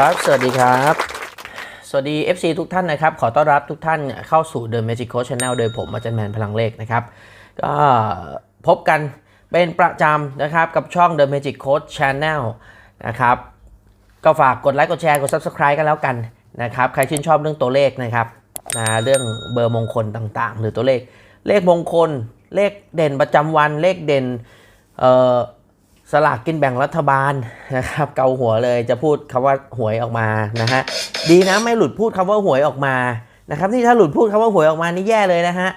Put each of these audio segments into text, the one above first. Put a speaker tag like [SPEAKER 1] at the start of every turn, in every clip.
[SPEAKER 1] ครับ สวัสดีครับ สวัสดี FC ทุกท่านนะครับ ขอต้อนรับทุกท่านเข้าสู่ The Magic Coach Channel โดยผมอาจารย์แมนพลังเลขนะครับ ก็พบกันเป็นประจำนะครับ กับช่อง The Magic Coach Channel นะครับ ก็ฝากกดไลค์ กดแชร์ กด Subscribe กันแล้วกันนะครับ ใครชื่นชอบเรื่องตัวเลขนะครับนะเรื่องเบอร์มงคลต่างๆ หรือตัวเลข เลขมงคล เลขเด่นประจำวัน เลขเด่นเอ่อ สลากกินแบ่งรัฐบาลนะครับ เกาหัวเลยจะพูดคำว่าหวยออกมานะฮะดีนะไม่หลุดพูดคำว่าหวยออกมานะครับนี่ถ้าหลุดพูดคำว่าหวยออกมานี่แย่เลยนะฮะ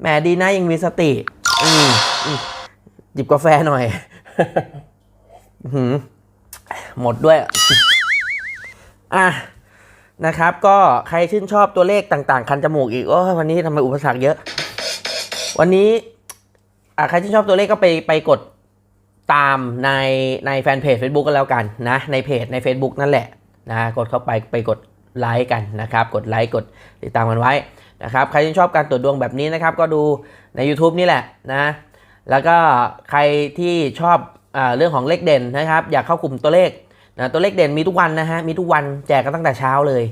[SPEAKER 1] แหมดีนะยังมีสติอืมหยิบกาแฟหน่อยหือหมดด้วย อะนะครับ ก็ใครชื่นชอบตัวเลขต่างๆ คันจมูกอีกโอ้วันนี้ทำไมอุปสรรคเยอะ วันนี้อะใครที่นชอบตัวเลขก็ไปไปกด ตามในในแฟนเพจ Facebook ก็แล้วกันนะในเพจใน Facebook นั่นแหละนะกดเข้าไปไปกดไลค์กันนะครับกดไลค์กดติดตามกันไว้นะครับใครที่ชอบการตรวจดวงแบบนี้นะครับก็ดูใน YouTube นี่แหละนะแล้วก็ใครที่ชอบอเรื่องของเลขเด่นนะครับอยากเข้ากลุ่มตัวเลขนะตัวเลขเด่นมีทุกวันนะฮะมีทุกวันแจกกันตั้งแต่เช้าเลย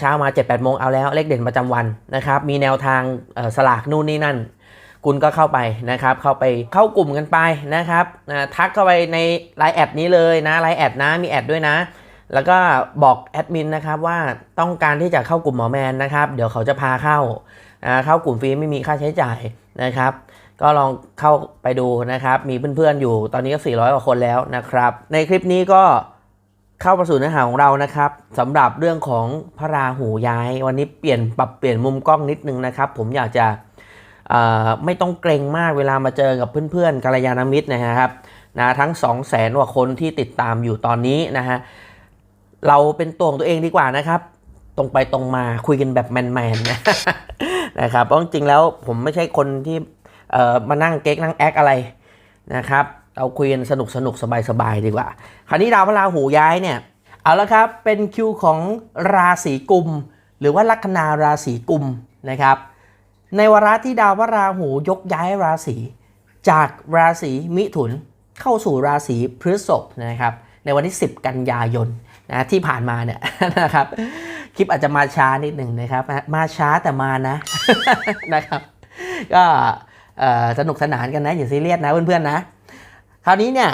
[SPEAKER 1] เช้ามา7 8โมงเอาแล้วเลขเด่นประจำวันนะครับมีแนวทางสลากนู่นนี่นั่น คุณก็เข้าไปนะครับ เข้าไปเข้ากลุ่มกันไปนะครับทักเข้าไปในไลน์แอดนี้เลยนะไลน์แอดนะมีแอดด้วยนะ แล้วก็บอกแอดมินนะครับว่าต้องการที่จะเข้ากลุ่มหมอแมนนะครับ เดี๋ยวเขาจะพาเข้าเข้ากลุ่มฟรีไม่มีค่าใช้จ่ายนะครับก็ลองเข้าไปดูนะครับ มีเพื่อนๆอยู่ตอนนี้ก็ 400 กว่าคนแล้วนะครับ ในคลิปนี้ก็เข้าประสู่เนื้อหาของเรานะครับสำหรับเรื่องของพระราหูย้าย วันนี้เปลี่ยนปรับเปลี่ยนมุมกล้องนิดนึงนะครับ ผมอยากจะ ไม่ต้องเกรงมากเวลามาเจอกับเพื่อนๆกัลยาณมิตรนะครับนะทั้ง 2 0 0แสนกว่าคนที่ติดตามอยู่ตอนนี้นะฮะเราเป็นตัวของตัวเองดีกว่านะครับ ตรงไปตรงมาคุยกันแบบแมนๆนะนะครับเพราะจริงแล้วผมไม่ใช่คนที่เอ่อมานั่งเก๊กนั่งแอคอะไรนะครับเราคุยกันสนุกสนุกสบายสบายดีกว่า คราวนี้ดาวพระราหูย้ายเนี่ยเอาละครับเป็นคิวของราศีกุม หรือว่าลัคนาราศีกุมนะครับ ในวาระที่ดาวพระราหูยกย้ายราศีจากราศีมิถุนเข้าสู่ราศีพฤษภนะครับ ในวันที่ 10 กันยายนนะที่ผ่านมาเนี่ยนะครับคลิปอาจจะมาช้านิดหนึ่งนะครับ มาช้าแต่มานะนะครับ ก็สนุกสนานกันนะอย่าซีเรียสนะเพื่อนๆนะ คราวนี้เนี่ย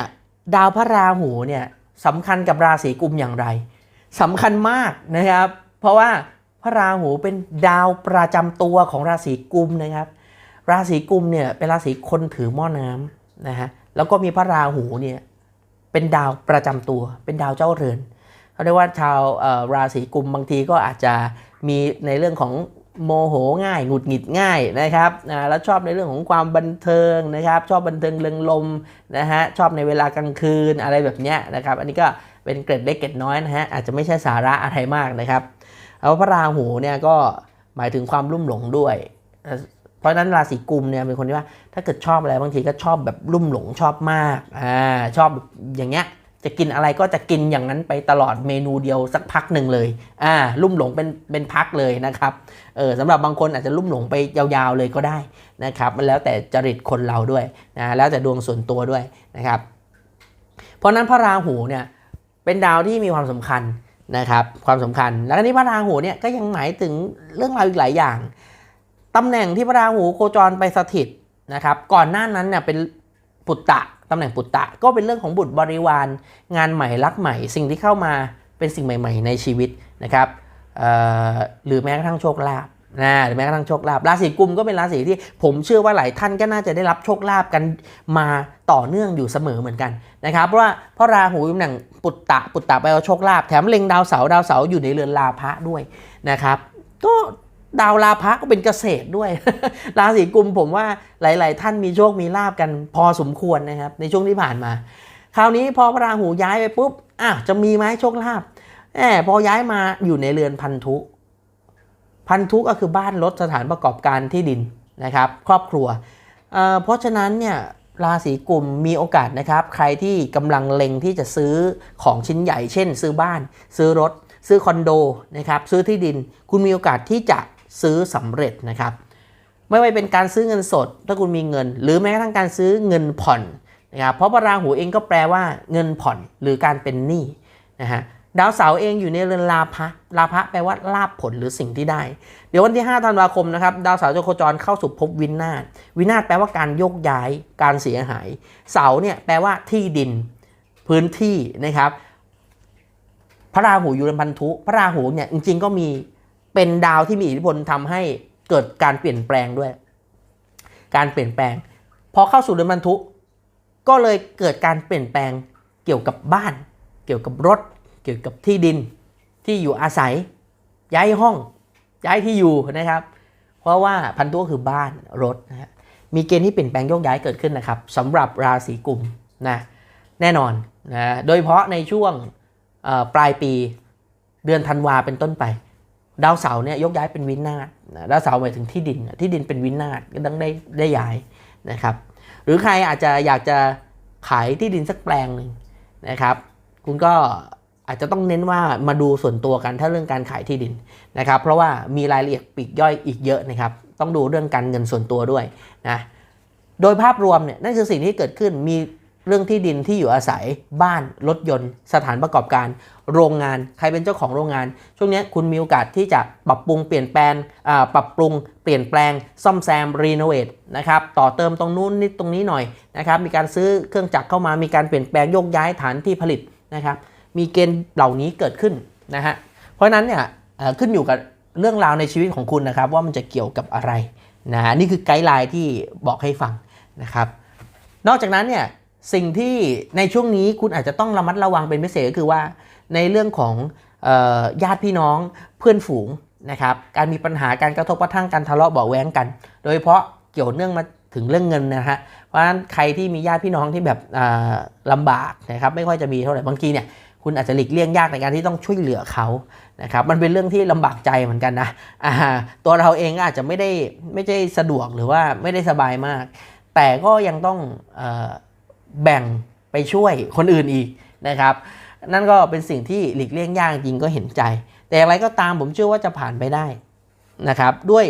[SPEAKER 1] ดาวพระราหูเนี่ยสำคัญกับราศีกุมอย่างไรสำคัญมากนะครับ เพราะว่า พระราหูเป็นดาวประจำตัวของราศีกุมนะครับ ราศีกุมเนี่ยเป็นราศีคนถือหม้อน้ำนะฮะแล้วก็มีพระราหูเนี่ยเป็นดาวประจำตัว เป็นดาวเจ้าเรือนเขาเรียกว่าชาวราศีกุมบางทีก็อาจจะมีในเรื่องของโมโหง่ายหงุดหงิดง่ายนะครับแล้วชอบในเรื่องของความบันเทิงนะครับ ชอบบันเทิงเริงลมนะฮะชอบในเวลากลางคืนอะไรแบบนี้นะครับ อันนี้ก็เป็นเกร็ดเล็กเกร็ดน้อยนะฮะอาจจะไม่ใช่สาระอะไรมากนะครับ เอาพระราหูเนี่ยก็หมายถึงความลุ่มหลงด้วย เพราะนั้นราศีกุมเนี่ยเป็นคนที่ว่าถ้าเกิดชอบอะไรบางทีก็ชอบแบบลุ่มหลงชอบมากอ่าชอบอย่างเงี้ยจะกินอะไรก็จะกินอย่างนั้นไปตลอดเมนูเดียวสักพักหนึ่งเลย อ่า ลุ่มหลงเป็นเป็นพักเลยนะครับ เออสำหรับบางคนอาจจะลุ่มหลงไปยาวๆเลยก็ได้นะครับ มันแล้วแต่จริตคนเราด้วยนะ แล้วแต่ดวงส่วนตัวด้วยนะครับ เพราะฉะนั้นพระราหูเนี่ยเป็นดาวที่มีความสำคัญ นะครับความสำคัญ แล้วก็นี้พระราหูเนี่ยก็ยังหมายถึงเรื่องราวอีกหลายอย่างตำแหน่งที่พระราหูโคจรไปสถิตนะครับ ก่อนหน้านั้นเนี่ยเป็นปุตตะตำแหน่งปุตตะก็เป็นเรื่องของบุตรบริวาร งานใหม่รักใหม่ สิ่งที่เข้ามาเป็นสิ่งใหม่ ๆ ในชีวิตนะครับหรือแม้กระทั่งโชคลาภ นะหรือแม้กระทั่งโชคลาภราศีกุมก็เป็นราศีที่ผมเชื่อว่าหลายท่านก็น่าจะได้รับโชคลาภกันมาต่อเนื่องอยู่เสมอเหมือนกันนะครับเพราะว่าพระราหูตำแหน่งปุตตะปุตตะแปลว่าโชคลาภแถมเล็งดาวเสาร์ดาวเสาร์อยู่ในเรือนลาภะด้วยนะครับ ก็ดาวลาภะก็เป็นเกษตรด้วย ราศีกุมผมว่าหลาย ๆ ท่านมีโชคมีลาบกันพอสมควรนะครับในช่วงที่ผ่านมา คราวนี้พอพระราหูย้ายไปปุ๊บอะจะมีไหมโชคลาภแหมพอย้ายมาอยู่ในเรือนพันธุ พันธุก็คือบ้านรถสถานประกอบการที่ดินนะครับ ครอบครัวเเพราะฉะนั้นเนี่ยราศีกลุ่มมีโอกาสนะครับ ใครที่กำลังเล็งที่จะซื้อของชิ้นใหญ่ เช่น ซื้อบ้าน ซื้อรถ ซื้อคอนโดนะครับ ซื้อที่ดิน คุณมีโอกาสที่จะซื้อสำเร็จนะครับ ไม่ว่าเป็นการซื้อเงินสด ถ้าคุณมีเงิน หรือแม้กระทั่งการซื้อเงินผ่อนนะครับ เพราะพระราหูเองก็แปลว่าเงินผ่อนหรือการเป็นหนี้นะฮะ ดาวเสาร์เองอยู่ในเรือนลาภะลาภะแปลว่าลาภผลหรือสิ่งที่ได้ เดี๋ยววันที่5ธันวาคมนะครับ ดาวเสาร์จะโคจรเข้าสู่ภพวินาศวินาศแปลว่าการโยกย้าย การเสียหาย เสาเนี่ยแปลว่าที่ดิน พื้นที่นะครับ พระราหูอยู่ในพันธุ พระราหูเนี่ยจริงๆก็มีเป็นดาวที่มีอิทธิพลทำให้เกิดการเปลี่ยนแปลงด้วย การเปลี่ยนแปลง พอเข้าสู่เรือนพันธุก็เลยเกิดการเปลี่ยนแปลงเกี่ยวกับบ้าน เกี่ยวกับรถ เกี่ยวกับที่ดินที่อยู่อาศัย ย้ายห้องย้ายที่อยู่นะครับ เพราะว่าพันธุก็คือบ้านรถนะฮะมีเกณฑ์ที่เปลี่ยนแปลงโยกย้ายเกิดขึ้นนะครับสำหรับราศีกุมนะแน่นอนนะโดยเฉพาะในช่วงปลายปีเดือนธันวาเป็นต้นไป ดาวเสาร์เนี่ยยกย้ายเป็นวินาศนะดาวเสาร์หมายถึงที่ดินที่ดินเป็นวินาศก็ต้องได้ได้ย้ายนะครับ หรือใครอาจจะอยากจะขายที่ดินสักแปลงหนึ่งนะครับ คุณก็ อาจจะต้องเน้นว่ามาดูส่วนตัวกันถ้าเรื่องการขายที่ดินนะครับ เพราะว่ามีรายละเอียดปีกย่อยอีกเยอะนะครับ ต้องดูเรื่องการเงินส่วนตัวด้วยนะโดยภาพรวมเนี่ยนั่นคือสิ่งที่เกิดขึ้นมีเรื่องที่ดินที่อยู่อาศัยบ้านรถยนต์ สถานประกอบการ โรงงานใครเป็นเจ้าของโรงงาน ช่วงนี้คุณมีโอกาสที่จะปรับปรุงเปลี่ยนแปลงปรับปรุงเปลี่ยนแปลง ซ่อมแซมรีโนเวทนะครับต่อเติมตรงนู้นนิดตรงนี้หน่อยนะครับมีการซื้อเครื่องจักรเข้ามามีการเปลี่ยนแปลงโยกย้ายฐานที่ผลิตนะครับ มีเกณฑ์เหล่านี้เกิดขึ้นนะฮะเพราะฉะนั้นเนี่ยขึ้นอยู่กับเรื่องราวในชีวิตของคุณนะครับ ว่ามันจะเกี่ยวกับอะไรนะฮะนี่คือไกด์ไลน์ที่บอกให้ฟังนะครับ นอกจากนั้นเนี่ยสิ่งที่ในช่วงนี้คุณอาจจะต้องระมัดระวังเป็นพิเศษก็คือว่าในเรื่องของออญาติพี่น้องเพื่อนฝูงนะครับการมีปัญหาการกระทบกระทั่งการทะเลาะเบาแว้งกัน โดยเฉพาะเกี่ยวเนื่องมาถึงเรื่องเงินนะฮะเพราะฉะนั้นใครที่มีญาติพี่น้องที่แบบอ่าลำบากนะครับไม่ค่อยจะมีเท่าไหร่บางทีเนี่ย คุณอาจจะหลีกเลี่ยงยากในการที่ต้องช่วยเหลือเขานะครับมันเป็นเรื่องที่ลำบากใจเหมือนกันนะตัวเราเองก็อาจจะไม่ได้ไม่ได้สะดวกหรือว่าไม่ได้สบายมาก แต่ก็ยังต้องออแบ่งไปช่วยคนอื่นอีกนะครับนั่นก็เป็นสิ่งที่หลีกเลี่ยงยากจริงก็เห็นใจ แต่อย่างไรก็ตามผมเชื่อว่าจะผ่านไปได้นะครับด้วย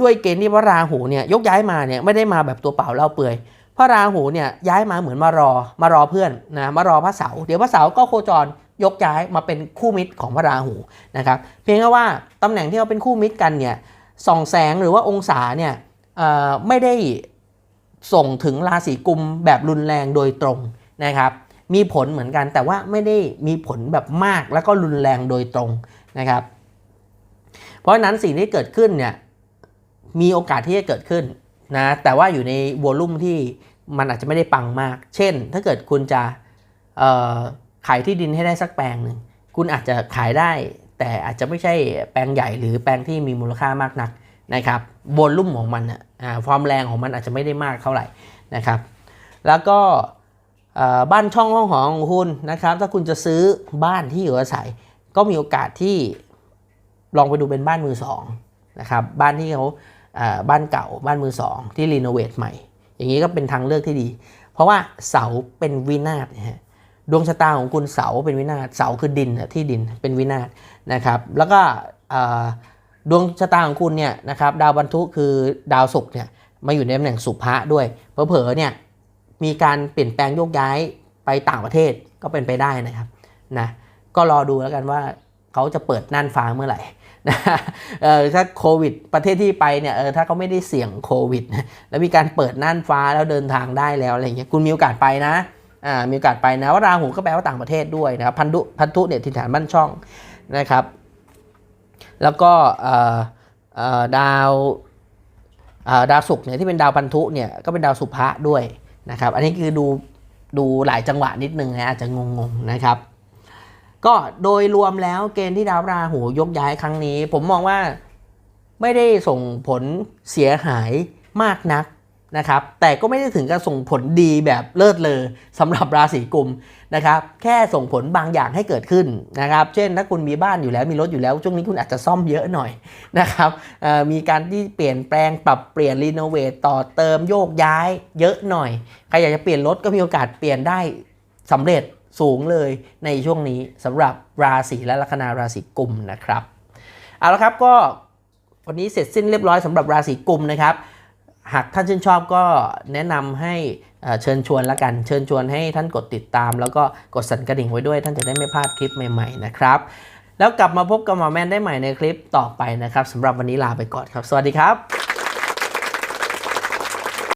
[SPEAKER 1] ด้วยเกณฑ์ที่พระราหูเนี่ยยกย้ายมาเนี่ยไม่ได้มาแบบตัวเปล่าเล่าเปื่อย พระราหูเนี่ยย้ายมาเหมือนมารอมารอเพื่อนนะมารอพระเสาร์เดี๋ยวพระเสาร์ก็โคจรยกย้ายมาเป็นคู่มิตรของพระราหูนะครับเพียงแค่ว่าตำแหน่งที่เขาเป็นคู่มิตรกันเนี่ยส่องแสงหรือว่าองศาเนี่ยไม่ได้ส่งถึงราศีกุมแบบรุนแรงโดยตรงนะครับมีผลเหมือนกันแต่ว่าไม่ได้มีผลแบบมากแล้วก็รุนแรงโดยตรงนะครับ เพราะฉะนั้นสิ่งที่เกิดขึ้นเนี่ยมีโอกาสที่จะเกิดขึ้นนะแต่ว่าอยู่ในวอลลุ่มที่ มันอาจจะไม่ได้ปังมาก เช่น ถ้าเกิดคุณจะขายที่ดินให้ได้สักแปลงหนึ่ง คุณอาจจะขายได้ แต่อาจจะไม่ใช่แปลงใหญ่หรือแปลงที่มีมูลค่ามากนักนะครับวลุ่มของมันอะอ่าความแรงของมันอาจจะไม่ได้มากเท่าไหร่นะครับ แล้วก็บ้านช่องห้องหอของคุณนะครับ ถ้าคุณจะซื้อบ้านที่อยู่อาศัย ก็มีโอกาสที่ลองไปดูเป็นบ้านมือสองนะครับ บ้านที่เขาบ้านเก่าบ้านมือสองที่รีโนเวทใหม่ อย่างนี้ก็เป็นทางเลือกที่ดี เพราะว่าเสาเป็นวินาศนะฮะดวงชะตาของคุณเสาเป็นวินาศเสาคือดินที่ดินเป็นวินาศนะครับ แล้วก็ดวงชะตาของคุณเนี่ยนะครับดาวบรรทุคือดาวศุกร์เนี่ยมาอยู่ในตำแหน่งสุภะด้วยเผลอๆเนี่ยมีการเปลี่ยนแปลงโยกย้ายไปต่างประเทศก็เป็นไปได้นะครับนะก็รอดูแล้วกันว่าเขาจะเปิดน่านฟ้าเมื่อไหร่ นะเออถ้าโควิด ประเทศที่ไปเนี่ยเออถ้าเขาไม่ได้เสี่ยงโควิด แล้วมีการเปิดน่านฟ้าแล้วเดินทางได้แล้วอะไรเงี้ยคุณมีโอกาสไปนะอ่ามีโอกาสไปนะว่าราหูก็แปลว่าต่างประเทศด้วยนะครับพันธุพันธุเนี่ยถิ่นฐานบ้านช่องนะครับ แล้วก็เอ่อเอ่อดาวเออดาวศุกร์เนี่ยที่เป็นดาวพันธุเนี่ยก็เป็นดาวสุภะด้วยนะครับ อันนี้คือดูดูหลายจังหวะนิดนึงนะอาจจะงงๆนะครับ ก็โดยรวมแล้วเกณฑ์ที่ดาวราหูยกย้ายครั้งนี้ ผมมองว่าไม่ได้ส่งผลเสียหายมากนักนะครับ แต่ก็ไม่ได้ถึงกับส่งผลดีแบบเลิศเลอสำหรับราศีกุมนะครับ แค่ส่งผลบางอย่างให้เกิดขึ้นนะครับ เช่นถ้าคุณมีบ้านอยู่แล้วมีรถอยู่แล้ว ช่วงนี้คุณอาจจะซ่อมเยอะหน่อยนะครับมีการที่เปลี่ยนแปลงปรับเปลี่ยนรีโนเวทต่อเติมโยกย้ายเยอะหน่อย ใครอยากจะเปลี่ยนรถก็มีโอกาสเปลี่ยนได้สำเร็จ สูงเลยในช่วงนี้สำหรับราศีและลัคนาราศีกุมนะครับเอาละครับก็วันนี้เสร็จสิ้นเรียบร้อยสำหรับราศีกุมนะครับ หากท่านชื่นชอบก็แนะนำให้เอ่อเชิญชวนละกันเชิญชวนให้ท่านกดติดตาม แล้วก็กดสั่นกระดิ่งไว้ด้วย ท่านจะได้ไม่พลาดคลิปใหม่ๆนะครับ แล้วกลับมาพบกับหมอแมนได้ใหม่ในคลิปต่อไปนะครับสำหรับวันนี้ลาไปก่อนครับ สวัสดีครับ